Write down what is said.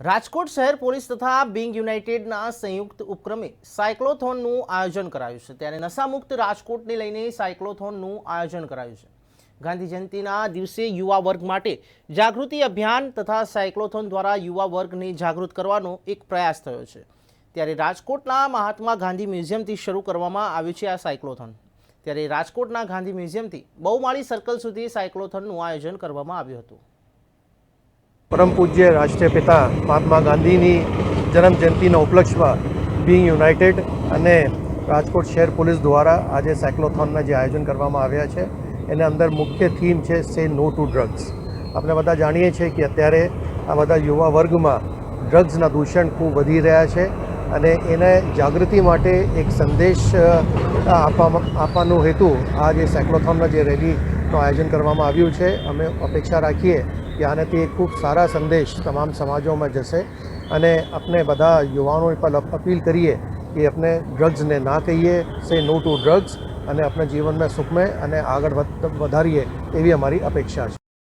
રાજકોટ શહેર પોલીસ તથા બિંગ યુનાઇટેડના સંયુક્ત ઉપક્રમે સાયક્લોથોનનું આયોજન કરાયું છે. ત્યારે નશામુક્ત રાજકોટને લઈને સાયક્લોથોનનું આયોજન કરાયું છે. ગાંધી જયંતિના દિવસે યુવા વર્ગ માટે જાગૃતિ અભિયાન તથા સાયક્લોથોન દ્વારા યુવા વર્ગને જાગૃત કરવાનો એક પ્રયાસ થયો છે. ત્યારે રાજકોટના મહાત્મા ગાંધી મ્યુઝિયમથી શરૂ કરવામાં આવ્યું છે આ સાયક્લોથોન. ત્યારે રાજકોટના ગાંધી મ્યુઝિયમથી બહુમાળી સર્કલ સુધી સાયક્લોથોનનું આયોજન કરવામાં આવ્યું હતું. પરમ પૂજ્ય રાષ્ટ્રીય મહાત્મા ગાંધીની જન્મ જયંતિના ઉપલક્ષમાં બિંગ યુનાઇટેડ અને રાજકોટ શહેર પોલીસ દ્વારા આજે સાયક્લોથોનના જે આયોજન કરવામાં આવ્યા છે, એને અંદર મુખ્ય થીમ છે સે નો ટુ ડ્રગ્સ આપણે બધા જાણીએ છીએ કે અત્યારે આ બધા યુવા વર્ગમાં ડ્રગ્સના દૂષણ ખૂબ વધી રહ્યા છે અને એને જાગૃતિ માટે એક સંદેશ આપવામાં, આપવાનો હેતુ આ જે સાયક્લોથોનના જે રેલીનું આયોજન કરવામાં આવ્યું છે, અમે અપેક્ષા રાખીએ કે આનાથી એક ખૂબ સારા સંદેશ તમામ સમાજોમાં જશે અને આપણે બધા યુવાનો પર અપીલ કરીએ કે આપણે ડ્રગ્સને ના કહીએ સે નો ટુ ડ્રગ્સ અને આપણે જીવનમાં સુખમય અને આગળ વધ- વધારીએ એવી અમારી અપેક્ષા છે.